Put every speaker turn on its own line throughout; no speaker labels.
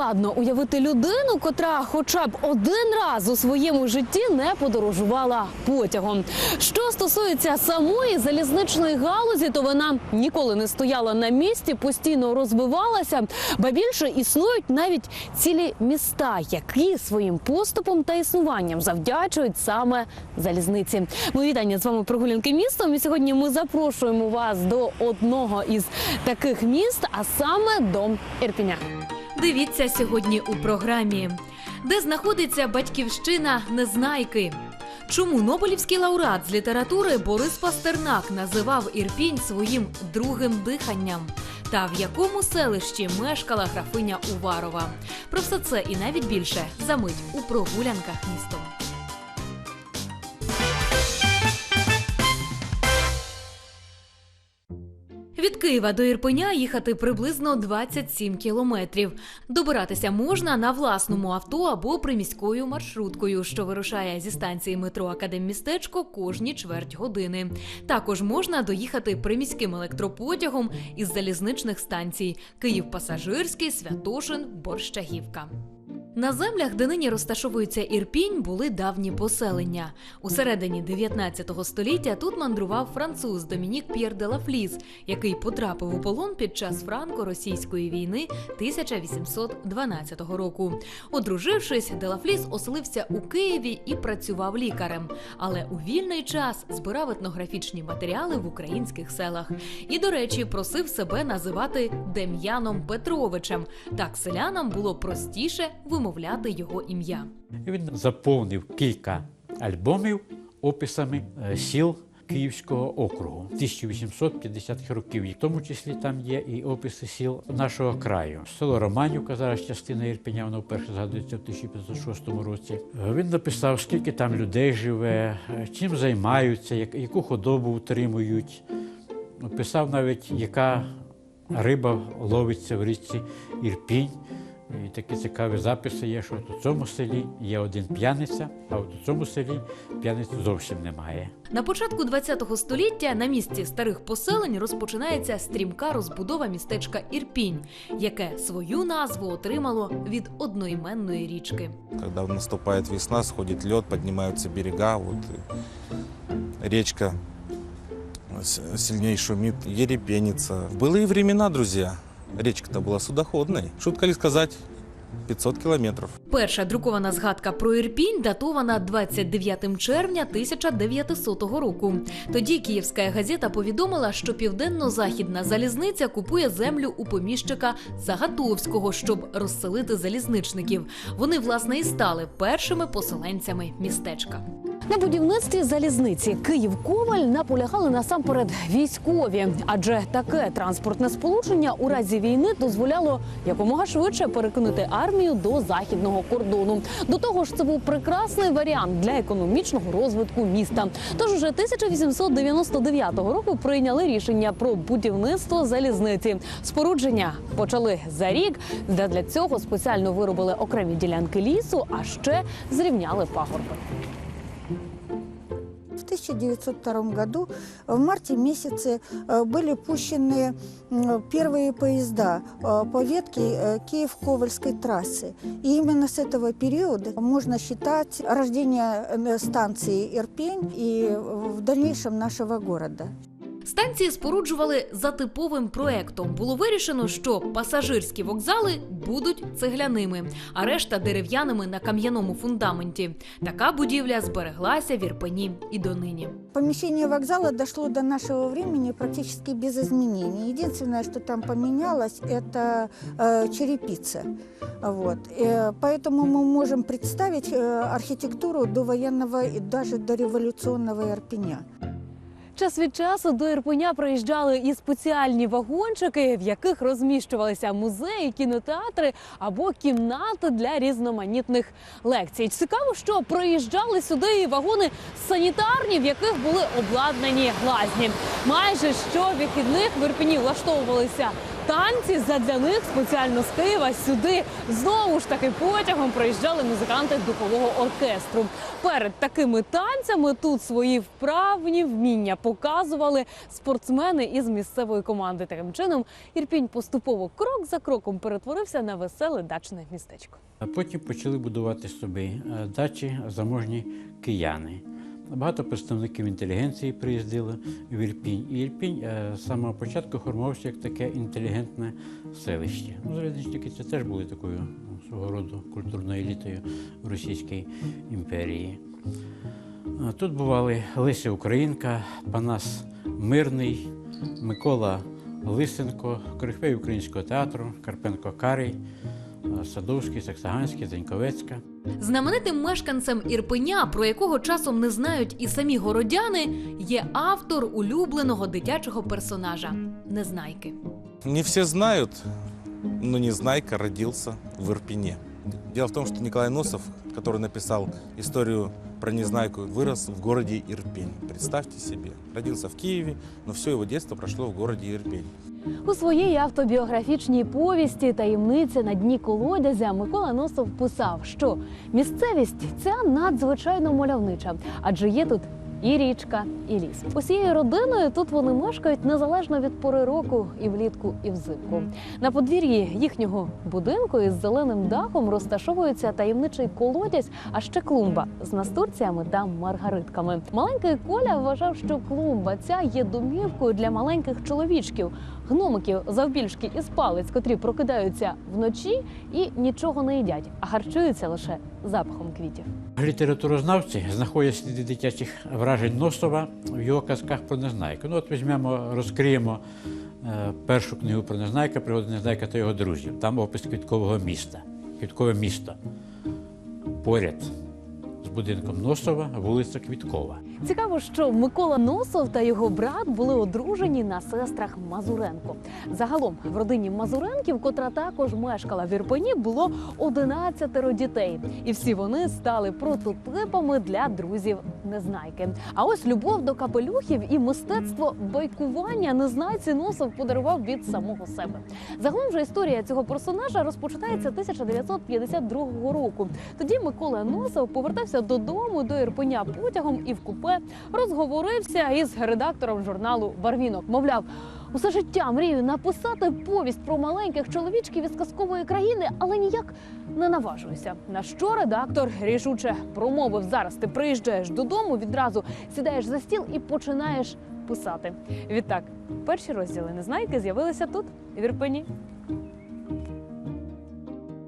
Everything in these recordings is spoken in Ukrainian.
складно уявити людину, котра хоча б один раз у своєму житті не подорожувала потягом. Що стосується самої залізничної галузі, то вона ніколи не стояла на місці, постійно розвивалася. Ба більше існують навіть цілі міста, які своїм поступом та існуванням завдячують саме залізниці. Мої вітання з вами прогулянки містом. І сьогодні ми запрошуємо вас до одного із таких міст, а саме до Ірпіня.
Дивіться сьогодні у програмі, де знаходиться батьківщина Незнайки. Чому Нобелівський лауреат з літератури Борис Пастернак називав Ірпінь своїм другим диханням? Та в якому селищі мешкала графиня Уварова? Про все це і навіть більше за мить у прогулянках містом. Києва до Ірпеня їхати приблизно 27 кілометрів. Добиратися можна на власному авто або приміською маршруткою, що вирушає зі станції метро Академмістечко кожні чверть години. Також можна доїхати приміським електропотягом із залізничних станцій Київ Пасажирський, Святошин, Борщагівка. На землях, де нині розташовується Ірпінь, були давні поселення. У середині 19 століття тут мандрував француз Домінік П'єр де Лафліс, який потрапив у полон під час франко-російської війни 1812 року. Одружившись, де Лафліс оселився у Києві і працював лікарем. Але у вільний час збирав етнографічні матеріали в українських селах. І, до речі, просив себе називати Дем'яном Петровичем. Так селянам було простіше вимовляти його ім'я.
Він заповнив кілька альбомів описами е, сіл Київського округу 1850-х років. В тому числі там є і описи сіл нашого краю. Село Романівка, зараз частина Ірпеня, воно вперше згадується в 1506 році. Е, Він написав, скільки там людей живе, е, чим займаються, як- яку худобу утримують. Описав навіть, яка риба ловиться в річці Ірпінь. І такі цікаві записи є, що от у цьому селі є один п'яниця, а от у цьому селі п'яниць зовсім немає.
На початку ХХ століття на місці старих поселень розпочинається стрімка розбудова містечка Ірпінь, яке свою назву отримало від одноіменної річки.
Когда наступает весна, сходит лед, поднимаются берега, вот и речка с- сильнее шумит, ерепенится. В былые времена, друзья, речка-то была судоходной. Шутка ли сказать, 500 километров.
Перша друкована згадка про Ірпінь датована 29 червня 1900 року. Тоді Київська газета повідомила, що південно-західна залізниця купує землю у поміщика Загатовського, щоб розселити залізничників. Вони власне і стали першими поселенцями містечка.
На будівництві залізниці Київ Коваль наполягали насамперед військові, адже таке транспортне сполучення у разі війни дозволяло якомога швидше перекинути армію до західного кордону. До того ж, це був прекрасний варіант для економічного розвитку міста. Тож уже 1899 року прийняли рішення про будівництво залізниці. Спорудження почали за рік. Де для цього спеціально виробили окремі ділянки лісу, а ще зрівняли пагорби.
В 1902 году в марте месяце э, были пущены м, первые поезда э, по ветке э, Киев-Ковальской трассы. И именно с этого периода можно считать рождение э, станции Ирпень и э, в дальнейшем нашего города.
Станції споруджували за типовим проектом. Було вирішено, що пасажирські вокзали будуть цегляними, а решта дерев'яними на кам'яному фундаменті. Така будівля збереглася в Ірпені і донині.
Помещение вокзала дошло до нашего времени практически без изменений. Единственное, что там поменялось, это э, черепица. Вот. Э, поэтому мы можем представить э, архитектуру довоенного и даже дореволюционного Ирпеня.
Час від часу до Ірпеня приїжджали і спеціальні вагончики, в яких розміщувалися музеї, кінотеатри або кімнати для різноманітних лекцій. Цікаво, що проїжджали сюди і вагони санітарні, в яких були обладнані лазні. Майже що вихідних в Ірпені влаштовувалися
танці задля них спеціально з Києва сюди знову ж таки потягом приїжджали музиканти духового оркестру. Перед такими танцями тут свої вправні вміння показували спортсмени із місцевої команди. Таким чином Ірпінь поступово крок за кроком перетворився на веселе дачне містечко.
А потім почали будувати собі е, дачі заможні кияни. Багато представників інтелігенції приїздили в Ірпінь. І Ірпінь е, з самого початку формувався як таке інтелігентне селище. Ну, залізничники це теж були такою ну, свого роду культурною елітою в Російській імперії. Тут бували Леся Українка, Панас Мирний, Микола Лисенко, корифей українського театру, Карпенко Карий, Садовський, Саксаганський, Заньковецька.
Знаменитим мешканцем Ірпеня, про якого часом не знають і самі городяни, є автор улюбленого дитячого персонажа Незнайки.
Не всі знають, але Незнайка родився в Ірпені. Дело в тому, що Ніколай Носов, який написав историю про Незнайку, вырос в городе Ирпень. Представьте себе. Родился в Киеве, но все его детство прошло в городе Ирпень.
У своїй автобіографічній повісті Таємниця на дні колодязя Микола Носов писав, що місцевість ця надзвичайно мальовнича, адже є тут. І річка, і ліс. Усією родиною тут вони мешкають незалежно від пори року, і влітку, і взимку. На подвір'ї їхнього будинку із зеленим дахом розташовується таємничий колодязь, а ще клумба з настурціями та маргаритками. Маленький Коля вважав, що клумба ця є домівкою для маленьких чоловічків, гномиків завбільшки із палець, котрі прокидаються вночі і нічого не їдять, а харчуються лише запахом квітів.
Літературознавці знаходять сліди дитячих вражень Носова в його казках про Незнайку. Ну, от візьмемо, розкриємо е, першу книгу про Незнайка, пригоди Незнайка та його друзів. Там опис квіткового міста. Квіткове місто. Поряд з будинком Носова вулиця Квіткова.
Цікаво, що Микола Носов та його брат були одружені на сестрах Мазуренко. Загалом в родині Мазуренків, котра також мешкала в Ірпені, було 11 дітей, і всі вони стали прототипами для друзів Незнайки. А ось любов до капелюхів і мистецтво байкування незнайці Носов подарував від самого себе. Загалом же історія цього персонажа розпочинається 1952 року. Тоді Микола Носов повертався додому до Ірпеня потягом і в купе розговорився із редактором журналу Барвінок. Мовляв, усе життя мрію написати повість про маленьких чоловічків із казкової країни, але ніяк не наважуюся. На що редактор рішуче промовив зараз. Ти приїжджаєш додому, відразу сідаєш за стіл і починаєш писати. Відтак, перші розділи незнайки з'явилися тут, в Ірпені.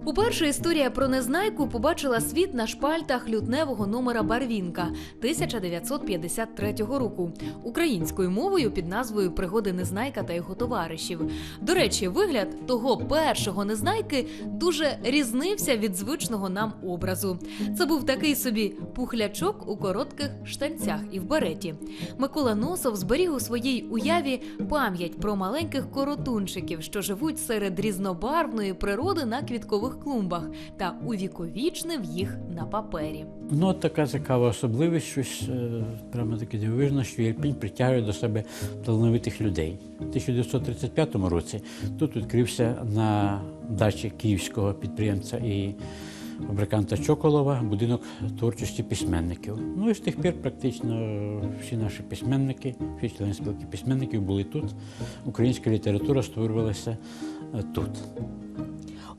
Уперше історія про незнайку побачила світ на шпальтах лютневого номера Барвінка 1953 року українською мовою під назвою Пригоди Незнайка та його товаришів. До речі, вигляд того першого незнайки дуже різнився від звичного нам образу. Це був такий собі пухлячок у коротких штанцях і в береті. Микола Носов зберіг у своїй уяві пам'ять про маленьких коротунчиків, що живуть серед різнобарвної природи на квіткових клумбах, та увіковічнив їх на папері.
Ну, така цікава особливість, щось е, прямо таке дивовижно, що Ірпінь притягує до себе талановитих людей. У 1935 році тут відкрився на дачі київського підприємця і фабриканта Чоколова будинок творчості письменників. Ну і з тих пір практично всі наші письменники, всі члени спілки письменників були тут. Українська література створювалася е, тут.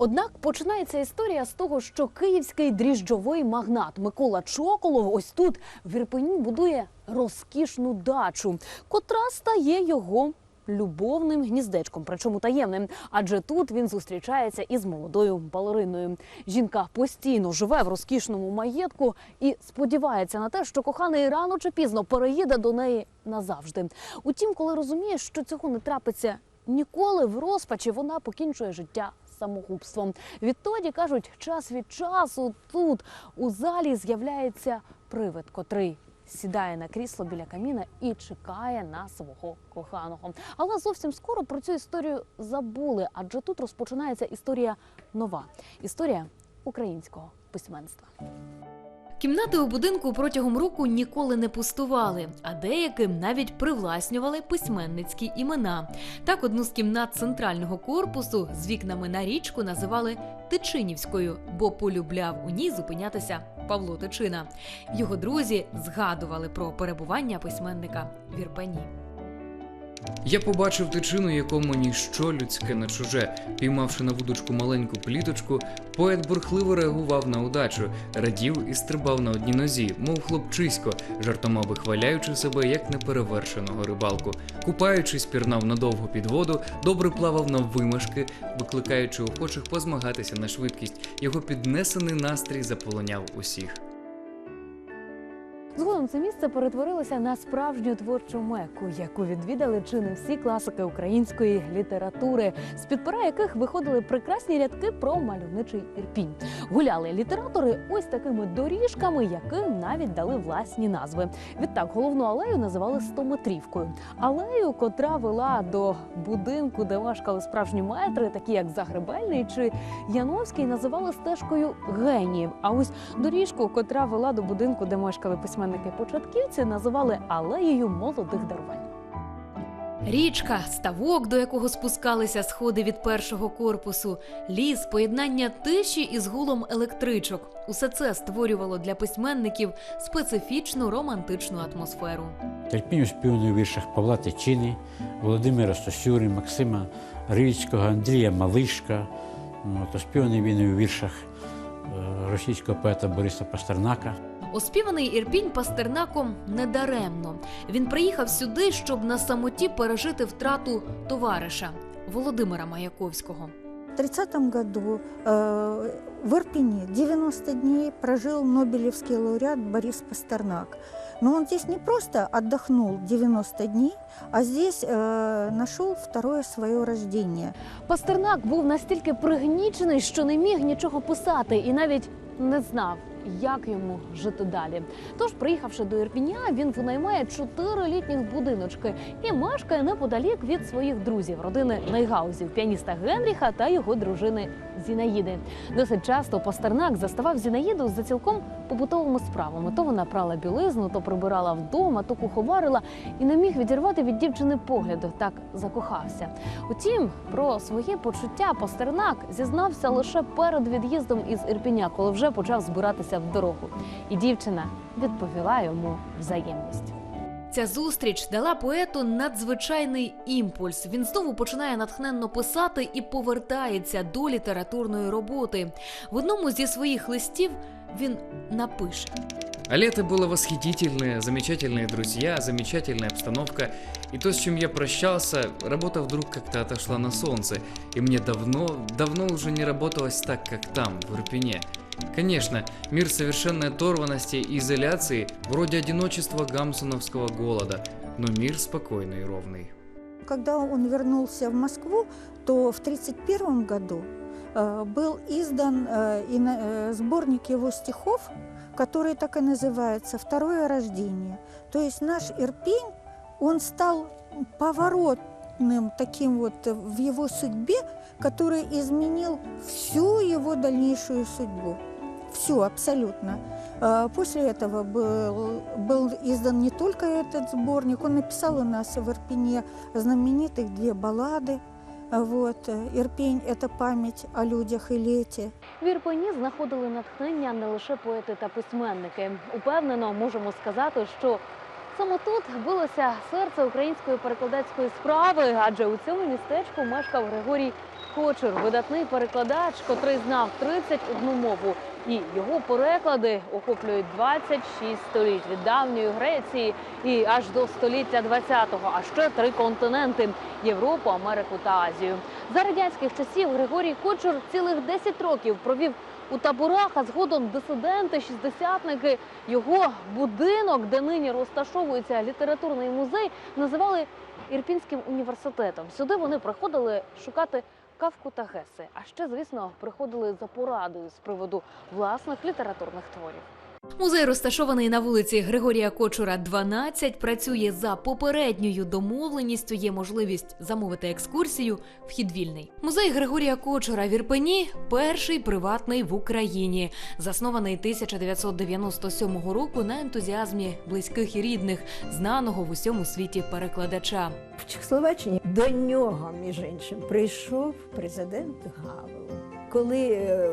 Однак починається історія з того, що київський дріжджовий магнат Микола Чоколов ось тут в Ірпені будує розкішну дачу, котра стає його. Любовним гніздечком, причому таємним, адже тут він зустрічається із молодою балериною. Жінка постійно живе в розкішному маєтку і сподівається на те, що коханий рано чи пізно переїде до неї назавжди. Утім, коли розуміє, що цього не трапиться ніколи, в розпачі вона покінчує життя самогубством. Відтоді кажуть, час від часу тут у залі з'являється привид, котрий сідає на крісло біля каміна і чекає на свого коханого. Але зовсім скоро про цю історію забули, адже тут розпочинається історія нова історія українського письменства.
Кімнати у будинку протягом року ніколи не пустували, а деяким навіть привласнювали письменницькі імена. Так, одну з кімнат центрального корпусу з вікнами на річку називали Тичинівською, бо полюбляв у ній зупинятися Павло Тичина. Його друзі згадували про перебування письменника в Ірпені.
Я побачив тичину, якому ніщо людське не чуже. Піймавши на вудочку маленьку пліточку, поет бурхливо реагував на удачу, радів і стрибав на одній нозі, мов хлопчисько, жартома вихваляючи себе як неперевершеного рибалку. Купаючись, пірнав надовго під воду, добре плавав на вимашки, викликаючи охочих позмагатися на швидкість. Його піднесений настрій заполоняв усіх.
Згодом це місце перетворилося на справжню творчу меку, яку відвідали чи не всі класики української літератури, з під пера яких виходили прекрасні рядки про мальовничий ірпінь. Гуляли літератори ось такими доріжками, яким навіть дали власні назви. Відтак головну алею називали стометрівкою. Алею, котра вела до будинку, де мешкали справжні метри, такі як Загребельний чи Яновський, називали стежкою геніїв. А ось Доріжку, котра вела до будинку, де мешкали письменники-початківці, називали алеєю молодих дарувань.
Річка, ставок, до якого спускалися сходи від першого корпусу, ліс, поєднання тиші із гулом електричок. Усе це створювало для письменників специфічну романтичну атмосферу.
Терпінь оспіваний у віршах Павла Тичини, Володимира Стосюри, Максима Рильського, Андрія Малишка. От, оспіваний він у віршах е, російського поета Бориса Пастернака.
Оспіваний Ірпінь Пастернаком недаремно. Він приїхав сюди, щоб на самоті пережити втрату товариша Володимира Маяковського.
В 30 году э, в Ирпене 90 дней прожил Нобелевский лауреат Борис Пастернак. Но он здесь не просто отдохнул 90 дней, а здесь э, нашел второе свое рождение.
Пастернак був настільки пригнічений, що не міг нічого писати, і навіть не знав, як йому жити далі. Тож, приїхавши до Ірпіня, він винаймає чотири літніх будиночки і мешкає неподалік від своїх друзів, родини Найгаузів, піаніста Генріха та його дружини Зінаїди. Досить часто Пастернак заставав Зінаїду за цілком побутовими справами. То вона прала білизну, то прибирала вдома, то куховарила і не міг відірвати від дівчини погляду. Так закохався. Утім, про свої почуття Пастернак зізнався лише перед від'їздом із Ірпіня, коли вже почав збиратися в дорогу. І дівчина відповіла йому взаємністю.
Ця зустріч дала поету надзвичайний імпульс. Він знову починає натхненно писати і повертається до літературної роботи. В одному зі своїх листів він напише:
А лето было восхитительное, замечательные друзья, замечательная обстановка. И то, с чем я прощался, работа вдруг как-то отошла на солнце. И мне давно, давно уже не работалось так, как там, в Ирпене. Конечно, мир совершенной оторванности и изоляции, вроде одиночества гамсуновского голода, но мир спокойный и ровный.
Когда он вернулся в Москву, то в 1931 году э, был издан э, э, сборник его стихов, который так и называется «Второе рождение». То есть наш Ирпень, он стал поворотным таким вот в его судьбе, который изменил всю его дальнейшую судьбу. Всю абсолютно. А, После этого был, был издан не только этот сборник, он написал у нас в Ирпене знаменитых две баллады. А Вот. э, Ирпень – это память о людях и лете.
В Ірпені знаходили натхнення не лише поети та письменники. Упевнено можемо сказати, що саме тут билося серце української перекладацької справи, адже у цьому містечку мешкав Григорій Кочур, видатний перекладач, котрий знав 31 мову. І його переклади охоплюють 26 століть від давньої Греції і аж до століття 20-го, а ще три континенти Європу, Америку та Азію. За радянських часів Григорій Кочур цілих 10 років провів у таборах, а згодом дисиденти, шістдесятники. Його будинок, де нині розташовується літературний музей, називали Ірпінським університетом. Сюди вони приходили шукати кавку та геси. А ще, звісно, приходили за порадою з приводу власних літературних творів. Музей розташований на вулиці Григорія Кочура, 12, працює за попередньою домовленістю. Є можливість замовити екскурсію. Вхід вільний. Музей Григорія Кочура в Ірпені перший приватний в Україні, заснований 1997 року на ентузіазмі близьких і рідних, знаного в усьому світі перекладача.
В Чехословаччині до нього, між іншим, прийшов президент Гавел. Коли е,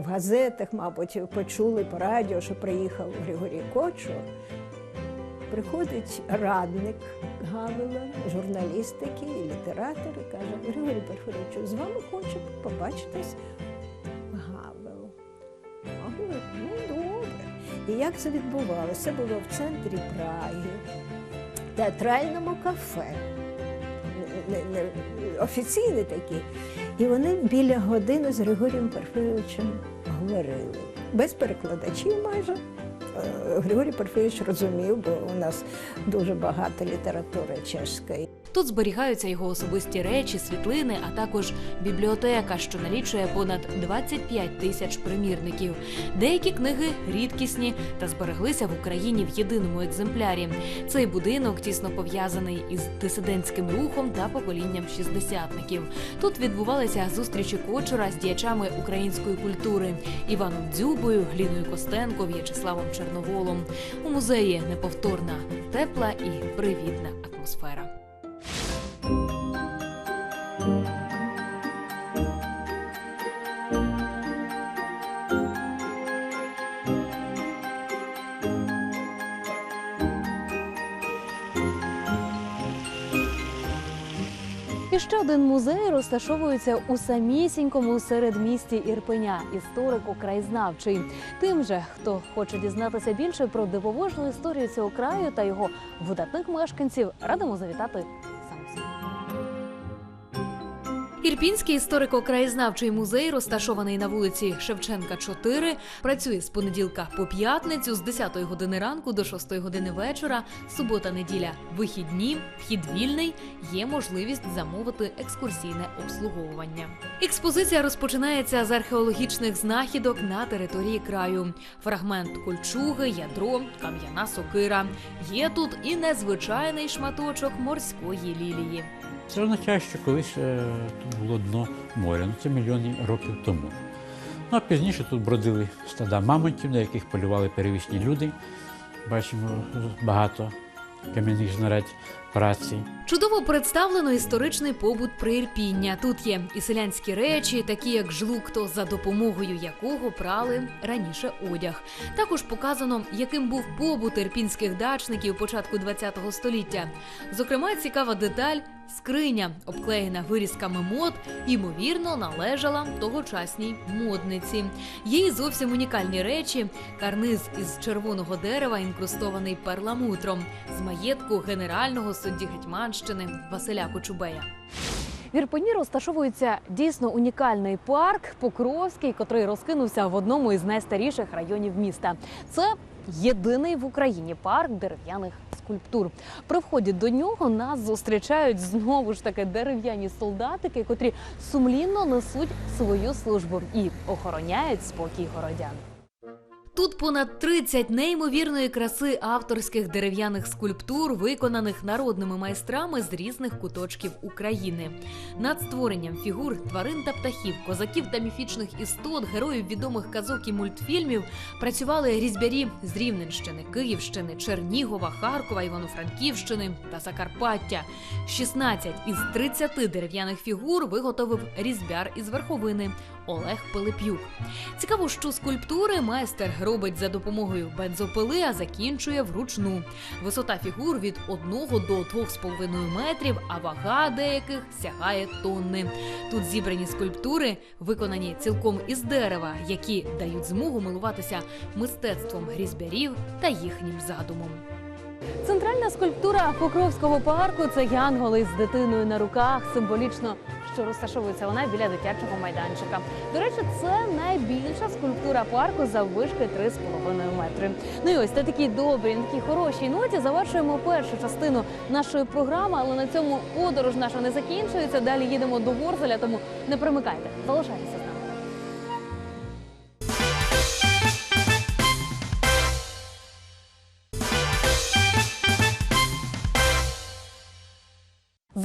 в газетах, мабуть, почули по радіо, що приїхав Григорій Кочур, приходить радник Гавела, журналістики і літератор, і каже, Григорій Порфировичу, з вами хоче побачитись Гавел. А ну добре. І як це відбувалося? Це було в центрі Праги театральному кафе. Не, не, офіційний такий. І вони біля години з Григорієм Парфійовичем говорили. Без перекладачів майже. Е, Григорій Парфійович розумів, бо у нас дуже багато літератури чешської.
Тут зберігаються його особисті речі, світлини, а також бібліотека, що налічує понад 25 тисяч примірників. Деякі книги рідкісні та збереглися в Україні в єдиному екземплярі. Цей будинок тісно пов'язаний із дисидентським рухом та поколінням шістдесятників. Тут відбувалися зустрічі кочура з діячами української культури Іваном Дзюбою, Гліною Костенко, В'ячеславом Чорноволом. У музеї неповторна, тепла і привітна атмосфера.
І ще один музей розташовується у самісінькому середмісті Ірпеня, історико-краєзнавчий. Тим же, хто хоче дізнатися більше про дивовижну історію цього краю та його видатних мешканців, радимо завітати.
Ірпінський історико-краєзнавчий музей, розташований на вулиці Шевченка, 4, працює з понеділка по п'ятницю з 10 години ранку до 6 години вечора. Субота-неділя вихідні, вхід вільний. Є можливість замовити екскурсійне обслуговування. Експозиція розпочинається з археологічних знахідок на території краю. Фрагмент кольчуги, ядро, кам'яна сокира. Є тут і незвичайний шматочок морської лілії.
Це означає, що колись е, тут було дно моря. Ну, це мільйони років тому. Ну, а пізніше тут бродили стада мамонтів, на яких полювали перевісні люди. Бачимо багато кам'яних знарядь праці.
Чудово представлено історичний побут Приірпіння. Тут є і селянські речі, такі як жлукто, за допомогою якого прали раніше одяг. Також показано, яким був побут ірпінських дачників початку ХХ століття. Зокрема, цікава деталь. Скриня, обклеєна вирізками мод, ймовірно, належала тогочасній модниці. Є й зовсім унікальні речі: карниз із червоного дерева, інкрустований перламутром, з маєтку генерального судді Гетьманщини Василя Кочубея.
В Ірпені розташовується дійсно унікальний парк Покровський, котрий розкинувся в одному із найстаріших районів міста. Це єдиний в Україні парк дерев'яних скульптур. При вході до нього нас зустрічають знову ж таки дерев'яні солдатики, котрі сумлінно несуть свою службу і охороняють спокій городян.
Тут понад 30 неймовірної краси авторських дерев'яних скульптур, виконаних народними майстрами з різних куточків України. Над створенням фігур тварин та птахів, козаків та міфічних істот, героїв відомих казок і мультфільмів працювали різьбярі з Рівненщини, Київщини, Чернігова, Харкова, Івано-Франківщини та Закарпаття. 16 із 30 дерев'яних фігур виготовив різьбяр із верховини Олег Пилип'юк. Цікаво, що скульптури майстер робить за допомогою бензопили, а закінчує вручну. Висота фігур від 1 до 2,5 метрів, а вага деяких сягає тонни. Тут зібрані скульптури, виконані цілком із дерева, які дають змогу милуватися мистецтвом різьбярів та їхнім задумом.
Центральна скульптура Покровського парку це янголи з дитиною на руках. Символічно, що розташовується вона біля дитячого майданчика. До речі, це найбільша скульптура парку заввишки 3,5 метри. Ну і ось на такій добрій, на такій хорошій ноті завершуємо першу частину нашої програми, але на цьому подорож наша не закінчується. Далі їдемо до Ворзеля, тому не примикайте, залишайтеся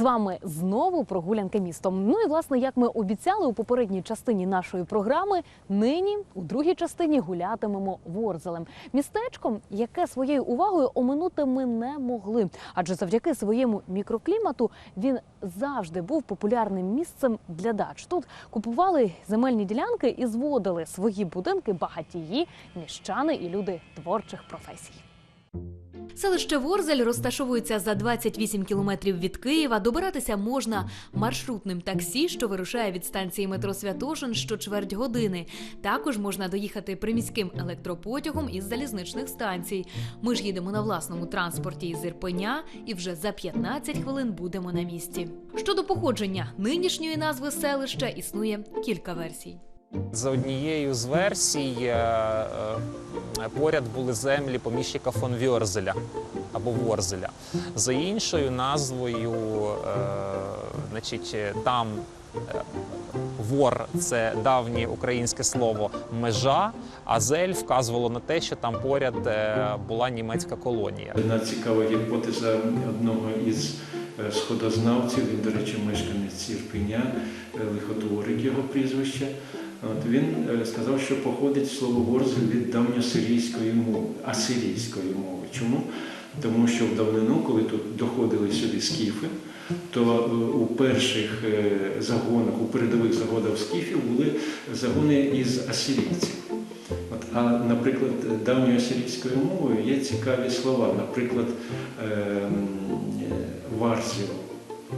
вами знову прогулянки містом. Ну і власне, як ми обіцяли у попередній частині нашої програми, нині у другій частині гулятимемо Ворзелем. Містечком, яке своєю увагою оминути ми не могли. Адже завдяки своєму мікроклімату він завжди був популярним місцем для дач. Тут купували земельні ділянки і зводили свої будинки багатії, міщани і люди творчих професій.
Селище Ворзель розташовується за 28 кілометрів від Києва. Добиратися можна маршрутним таксі, що вирушає від станції метро Святошин що чверть години. Також можна доїхати приміським електропотягом із залізничних станцій. Ми ж їдемо на власному транспорті із Ірпеня і вже за 15 хвилин будемо на місці. Щодо походження нинішньої назви селища існує кілька версій.
За однією з версій е, е, поряд були землі поміщика фон Вьорзеля або Ворзеля. За іншою назвою, е, значить, там вор це давнє українське слово межа, а зель вказувало на те, що там поряд була німецька колонія.
Одна цікава гіпотеза одного із сходознавців, він, до речі, мешканець Ірпеня, е, його прізвище. От він е, сказав, що походить слово Ворзель від давньосирійської мови, асирійської мови. Чому? Тому що в давнину, коли тут доходили сюди скіфи, то е, у перших е, загонах, у передових загонах скіфів були загони із асирійців. От, а, наприклад, давньою асирійською мовою є цікаві слова. Наприклад, варзіо,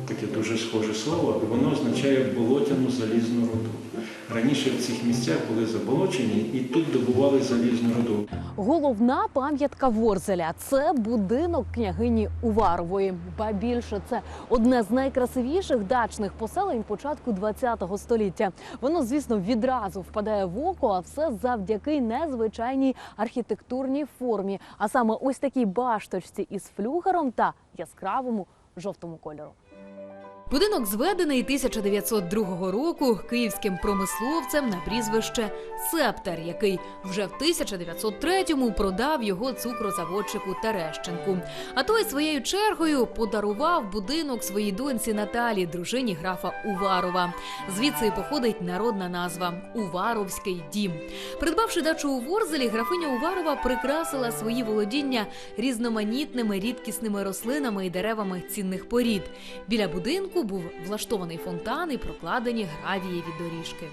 таке дуже схоже слово, воно означає болотяну залізну руду. Раніше в цих місцях були заболочені і тут добували залізну руду.
Головна пам'ятка Ворзеля це будинок княгині Уварової. Ба більше це одне з найкрасивіших дачних поселень початку ХХ століття. Воно, звісно, відразу впадає в око, а все завдяки незвичайній архітектурній формі. А саме ось такій башточці із флюгером та яскравому жовтому кольору.
Будинок зведений 1902 року київським промисловцем на прізвище Септер, який вже в 1903-му продав його цукрозаводчику Терещенку. А той своєю чергою подарував будинок своїй доньці Наталі, дружині графа Уварова. Звідси походить народна назва Уваровський дім. Придбавши дачу у Ворзелі, графиня Уварова прикрасила свої володіння різноманітними рідкісними рослинами і деревами цінних порід. Біля будинку був влаштований фонтан і прокладені гравієві доріжки.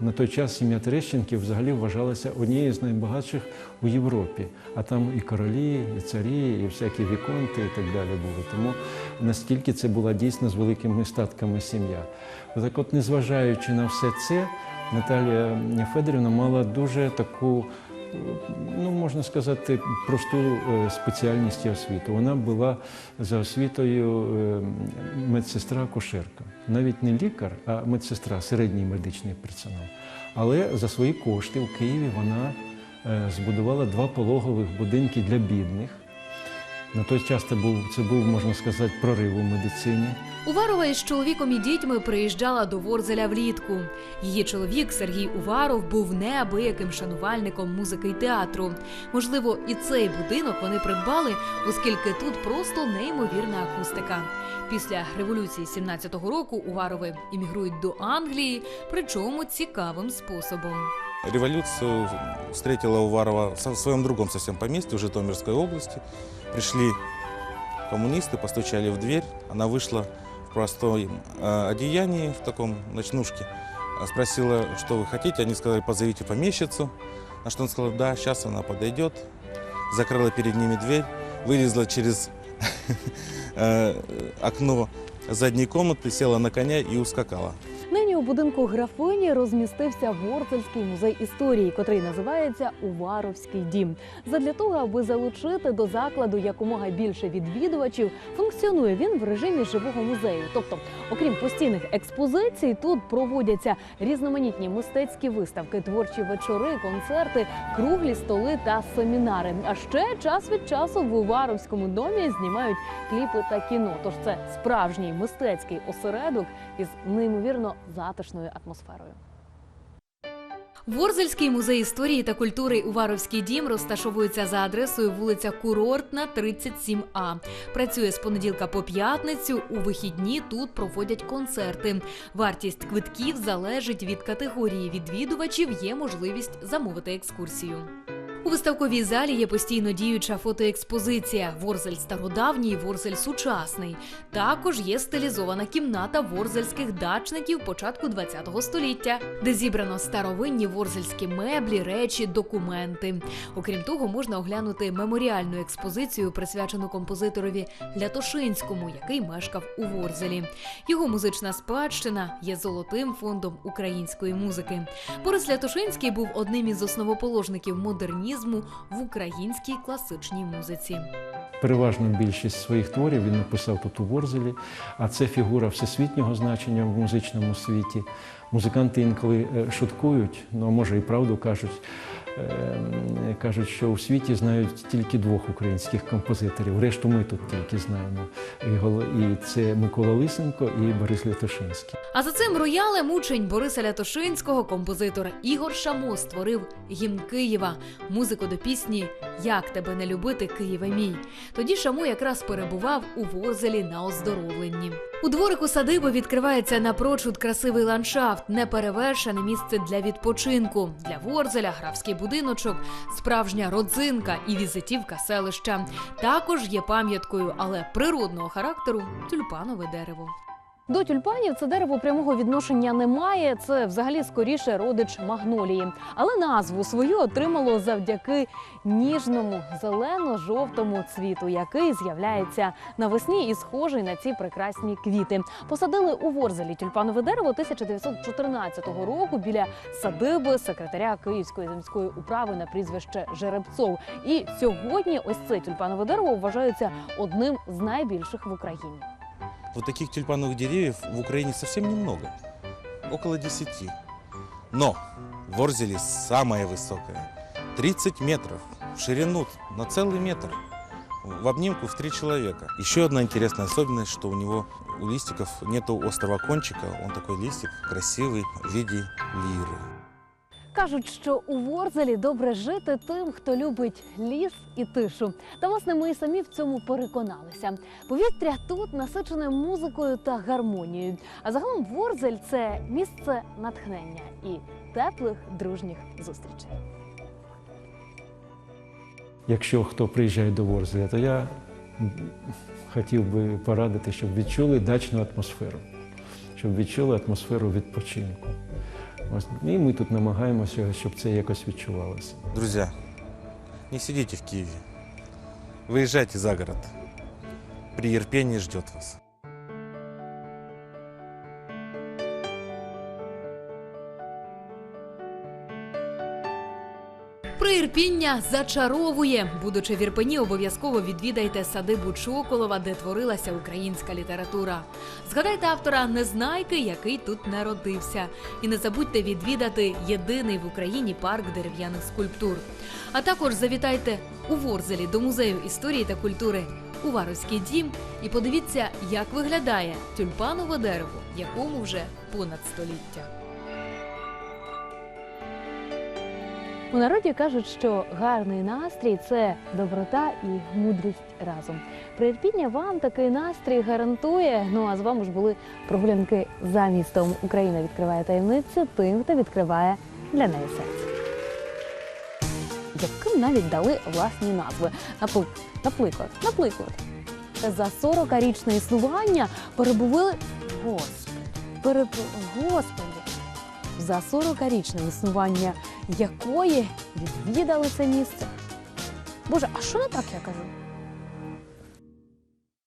На той час сім'я Терещенків взагалі вважалася однією з найбагатших у Європі. А там і королі, і царі, і всякі віконти, і так далі були. Тому настільки це була дійсно з великими статками сім'я. Так от, незважаючи на все це, Наталія Федорівна мала дуже таку, ну можна сказати, просту е, спеціальність і освіту. Вона була за освітою е, медсестра-акушерка. Навіть не лікар, а медсестра, середній медичний персонал. Але за свої кошти у Києві вона е, збудувала два пологових будинки для бідних. На той час це був, це був, можна сказати, прорив у медицині.
Уварова із чоловіком і дітьми приїжджала до Ворзеля влітку. Її чоловік Сергій Уваров був неабияким шанувальником музики й театру. Можливо, і цей будинок вони придбали, оскільки тут просто неймовірна акустика. Після революції 17-го рокуУварови іммігрують до Англії, причому цікавим способом.
Революцию встретила Уварова в своем другом совсем поместье в Житомирской области. Пришли коммунисты, постучали в дверь. Она вышла в простом э, одеянии, в таком ночнушке. Э, Спросила, что вы хотите. Они сказали, позовите помещицу. На что он сказал, да, сейчас она подойдет. Закрыла перед ними дверь, вылезла через э, окно задней комнаты, села на коня и ускакала.
У будинку графині розмістився Ворзельський музей історії, котрий називається Уваровський дім. Задля того, аби залучити до закладу якомога більше відвідувачів, функціонує він в режимі живого музею. Тобто, окрім постійних експозицій, тут проводяться різноманітні мистецькі виставки, творчі вечори, концерти, круглі столи та семінари. А ще час від часу в Уваровському домі знімають кліпи та кіно. Тож це справжній мистецький осередок із неймовірно затишною атмосферою. Ворзельський музей історії та культури Уваровський дім розташовується за адресою вулиця Курортна, 37А. Працює з понеділка по п'ятницю. У вихідні тут проводять концерти. Вартість квитків залежить від категорії відвідувачів. Є можливість замовити екскурсію. У виставковій залі є постійно діюча фотоекспозиція Ворзель стародавній, Ворзель сучасний. Також є стилізована кімната ворзельських дачників початку ХХ століття, де зібрано старовинні ворзельські меблі, речі, документи. Окрім того, можна оглянути меморіальну експозицію, присвячену композиторові Лятошинському, який мешкав у Ворзелі. Його музична спадщина є золотим фондом української музики. Борис Лятошинський був одним із основоположників модернізму в українській класичній музиці.
Переважно більшість своїх творів він написав тут у Ворзелі, а це фігура всесвітнього значення в музичному світі. Музиканти інколи е, шуткують, ну а може і правду кажуть. Е, Кажуть, що у світі знають тільки двох українських композиторів. Решту ми тут тільки знаємо. І це Микола Лисенко і Борис Лятошинський.
А за цим роялем учень Бориса Лятошинського композитор Ігор Шамо створив гімн Києва, музику до пісні Як тебе не любити, Києве мій. Тоді Шамо якраз перебував у Ворзелі на оздоровленні. У дворику садиби відкривається напрочуд красивий ландшафт, неперевершене місце для відпочинку. Для Ворзеля графський будиночок, справжня родзинка і візитівка селища. Також є пам'яткою, але природного характеру тюльпанове дерево.
До тюльпанів це дерево прямого відношення не має. Це взагалі скоріше родич магнолії. Але назву свою отримало завдяки ніжному зелено-жовтому цвіту, який з'являється навесні і схожий на ці прекрасні квіти. Посадили у Ворзелі тюльпанове дерево 1914 року біля садиби секретаря Київської земської управи на прізвище Жеребцов. І сьогодні ось це тюльпанове дерево вважається одним з найбільших в Україні.
Вот таких тюльпановых деревьев в Украине совсем немного. Около 10. Но в Ворзеле самое высокое. 30 метров в ширину на целый метр. В обнимку в три человека. Еще одна интересная особенность, что у него у листиков нету острого кончика. Он такой листик красивый в виде лиры.
Кажуть, що у Ворзелі добре жити тим, хто любить ліс і тишу. Та власне ми і самі в цьому переконалися. Повітря тут насичене музикою та гармонією. А загалом Ворзель це місце натхнення і теплих дружніх зустрічей.
Якщо хто приїжджає до Ворзеля, то я хотів би порадити, щоб відчули дачну атмосферу, щоб відчули атмосферу відпочинку. І ми тут намагаємося, щоб це якось відчувалося.
Друзі, не сидіть в Києві. Виїжджайте за город. При Ерпении ждет вас.
Приірпіння зачаровує. Будучи в Ірпені, обов'язково відвідайте садибу Чоколова, де творилася українська література. Згадайте автора Незнайки, який тут народився. І не забудьте відвідати єдиний в Україні парк дерев'яних скульптур. А також завітайте у Ворзелі до музею історії та культури Уваровський дім і подивіться, як виглядає тюльпанове дерево, якому вже понад століття.
У народі кажуть, що гарний настрій це доброта і мудрість разом. Приірпіння вам такий настрій гарантує. Ну а з вами ж були прогулянки за містом. Україна відкриває таємниці тим, хто відкриває для неї серце. Яким навіть дали власні назви. Наприклад, наприклад, за 40-річне існування перебували господи, переб... господи, за 40-річне існування якої відвідали це місце. Боже, а що не так я кажу?